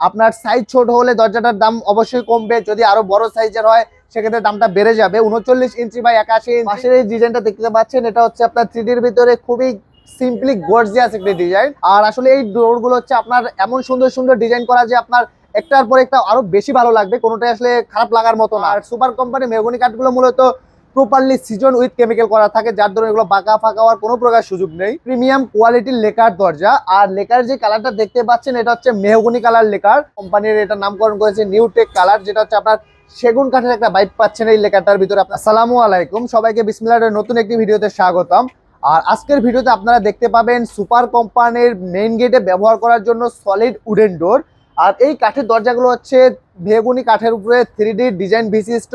আপনার সাইজ ছোট হলে দরজাটার দাম অবশ্যই কমবে। যদি আরও বড় সাইজের হয়, সেক্ষেত্রে দামটা বেড়ে যাবে। উনচল্লিশ ইঞ্চি বাই একাশি পাশের এই ডিজাইনটা দেখতে পাচ্ছেন, এটা হচ্ছে আপনার থ্রিডির ভিতরে খুবই সিম্পলি গর্জিয়াস একটি ডিজাইন আর আসলে এই ডোরগুলো হচ্ছে আপনার এমন সুন্দর সুন্দর ডিজাইন করা যে আপনার একটার পর একটা আরও বেশি ভালো লাগবে। কোনোটাই আসলে খারাপ লাগার মতো না। আর সুপার কোম্পানি মেহগনি কাঠগুলো মূলত প্রপারলি সিজন উইথ কেমিক্যাল করা থাকে, যার ধরুন এগুলো বাঁকা ফাঁকা হওয়ার কোনো প্রকার সুযোগ নেই। প্রিমিয়াম কোয়ালিটির লেকার দরজা, আর লেকার যে কালারটা দেখতে পাচ্ছেন, এটা হচ্ছে মেহগুনি কালার লেকার। কোম্পানির এটা নামকরণ করেছে নিউ টেক কালার যেটা হচ্ছে আপনার সেগুন কাঠের একটা বাইক পাচ্ছেন এই লেকারটার ভিতরে। আসসালামু আলাইকুম, সবাইকে বিসমিল্লাহের নতুন একটি ভিডিওতে স্বাগতম। আর আজকের ভিডিওতে আপনারা দেখতে পাবেন সুপার কোম্পানির মেইন গেটে ব্যবহার করার জন্য সলিড উডেন ডোর আর এই কাঠের দরজাগুলো হচ্ছে বেগুনি কাঠের উপরে থ্রি ডি ডিজাইন বিশিষ্ট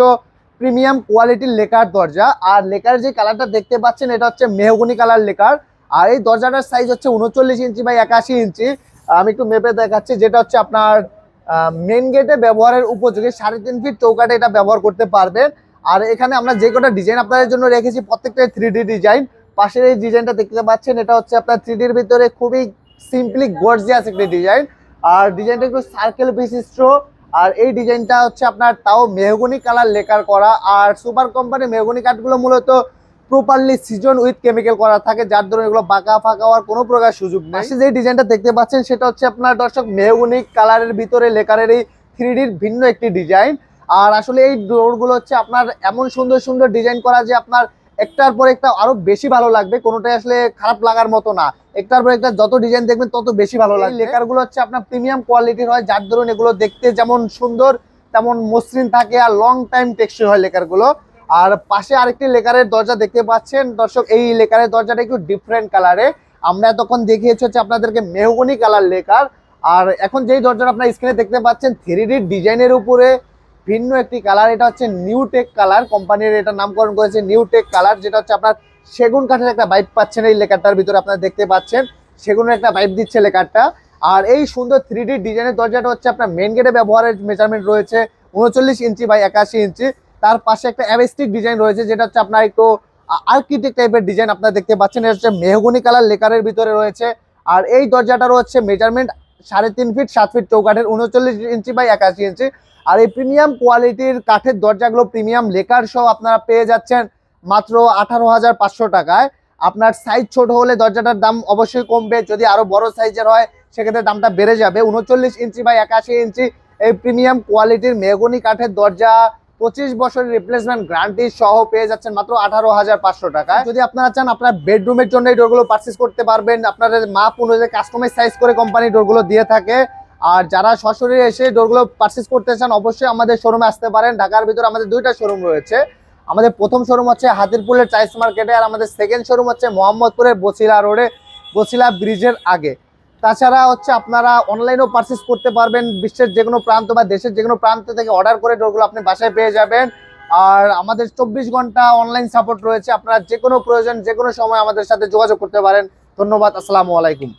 প্রিমিয়াম কোয়ালিটির লেকার দরজা। আর লেকার যে কালারটা দেখতে পাচ্ছেন, এটা হচ্ছে মেহগুনি কালার লেকার। আর এই দরজাটার সাইজ হচ্ছে উনচল্লিশ ইঞ্চি বা একাশি ইঞ্চি। আমি একটু মেপে দেখাচ্ছি, যেটা হচ্ছে আপনার মেন গেটে ব্যবহারের উপযোগী। সাড়ে তিন ফিট চৌকাটে এটা ব্যবহার করতে পারবেন। আর এখানে আমরা যে কটা ডিজাইন আপনাদের জন্য রেখেছি, প্রত্যেকটাই থ্রি ডি ডিজাইন পাশের এই ডিজাইনটা দেখতে পাচ্ছেন, এটা হচ্ছে আপনার থ্রি ভিতরে খুবই সিম্পলি গর্জিয়াস একটি ডিজাইন আর ডিজাইনটা একটু সার্কেল বিশিষ্ট আর এই ডিজাইনটা হচ্ছে আপনার তাও মেহগনি কালার লেকার করা। আর সুপার কোম্পানি মেহগনি কাঠগুলো মূলত প্রপারলি সিজন উইথ কেমিক্যাল করা থাকে যার ধরনের এগুলো বাঁকা ফাঁকা হওয়ার কোনো প্রকার সুযোগ নেই। পাশে যে ডিজাইনটা দেখতে পাচ্ছেন সেটা হচ্ছে আপনার দর্শক মেহগনি কালারের ভিতরে লেকারের এই থ্রি ভিন্ন একটি ডিজাইন। আর আসলে এই ডোরগুলো হচ্ছে আপনার এমন সুন্দর সুন্দর ডিজাইন করা যে আপনার একটার পর একটা আরও বেশি ভালো লাগবে কোনোটাই আসলে খারাপ লাগার মতো না। একটার পর একটা যত ডিজাইন দেখবেন তত বেশি ভালো লাগবে। লেকারগুলো হচ্ছে আপনার প্রিমিয়াম কোয়ালিটির হয় যার ধরুন এগুলো দেখতে যেমন সুন্দর তেমন মসৃণ থাকে আর লং টাইম টেক্সচার হয় লেকারগুলো আর পাশে আরেকটি লেকারের দরজা দেখতে পাচ্ছেন। দর্শক এই লেকারের দরজাটা একটু ডিফারেন্ট কালারে আমরা এতক্ষণ দেখিয়েছি হচ্ছে আপনাদেরকে মেহগনি কালার লেকার। আর এখন যেই দরজাটা আপনার স্ক্রিনে দেখতে পাচ্ছেন থ্রি ডিজাইনের উপরে ভিন্ন একটি কালার এটা হচ্ছে নিউ টেক কালার কোম্পানির এটা নামকরণ করেছে নিউ টেক কালার যেটা হচ্ছে আপনার সেগুন কাঠের একটা বাইপ পাচ্ছেন এই লেকারটার ভিতরে আপনারা দেখতে পাচ্ছেন। সেগুনের একটা বাইপ দিচ্ছে লেকারটা। আর এই সুন্দর থ্রি ডিজাইনের দরজাটা হচ্ছে আপনার মেন গেটে ব্যবহারের মেজারমেন্ট রয়েছে, উনচল্লিশ ইঞ্চি বাই একাশি ইঞ্চি। তার পাশে একটা অ্যাভেস্টিক ডিজাইন রয়েছে, যেটা হচ্ছে আপনার একটু আর্কিটেক্ট টাইপের ডিজাইন আপনারা দেখতে পাচ্ছেন। এটা হচ্ছে মেহগুনি কালার লেকারের ভিতরে রয়েছে। আর এই দরজাটারও হচ্ছে মেজারমেন্ট সাড়ে তিন ফিট সাত ফিট চৌকাঠের, উনচল্লিশ ইঞ্চি বাই একাশি ইঞ্চি আর এই প্রিমিয়াম কোয়ালিটির কাঠের দরজাগুলো প্রিমিয়াম লেকার সহ আপনারা পেয়ে যাচ্ছেন মাত্র আঠারো হাজার পাঁচশো টাকায়। আপনার সাইজ ছোট হলে দরজাটার দাম অবশ্যই কমবে। যদি আরও বড় সাইজের হয়, সেক্ষেত্রে দামটা বেড়ে যাবে। উনচল্লিশ ইঞ্চি বাই একাশি ইঞ্চি এই প্রিমিয়াম কোয়ালিটির মেহগনি কাঠের দরজা পঁচিশ বছরের রিপ্লেসমেন্ট গ্যারান্টি সহ পেয়ে যাচ্ছেন মাত্র আঠারো হাজার পাঁচশো টাকায়। যদি আপনারা চান, আপনার বেডরুমের জন্য এই ডোরগুলো পারচেস করতে পারবেন। আপনাদের মাপ অনুযায়ী কাস্টমাইজ সাইজ করে কোম্পানি ডোরগুলো দিয়ে থাকে। আর যারা সরাসরি এসে ডোরগুলো পারচেস করতে চান, অবশ্যই আমাদের শোরুমে আসতে পারেন। ঢাকার ভিতরে আমাদের দুইটা শোরুম রয়েছে। আমাদের প্রথম শোরুম হচ্ছে হাতিরপুলের চাইস মার্কেটে আর আমাদের সেকেন্ড শোরুম হচ্ছে মোহাম্মদপুরের বসিলা রোডে বসিলা ব্রিজের আগে। তাছাড়া হচ্ছে আপনারা অনলাইনেও পারচেস করতে পারবেন বিশ্বের যে কোনো প্রান্ত বা দেশের যে কোনো প্রান্ত থেকে অর্ডার করে ডোরগুলো আপনি বাসায় পেয়ে যাবেন। আর আমাদের চব্বিশ ঘণ্টা অনলাইন সাপোর্ট রয়েছে। আপনারা যে কোনো প্রয়োজন যে কোনো সময় আমাদের সাথে যোগাযোগ করতে পারেন। ধন্যবাদ, আসসালামু আলাইকুম।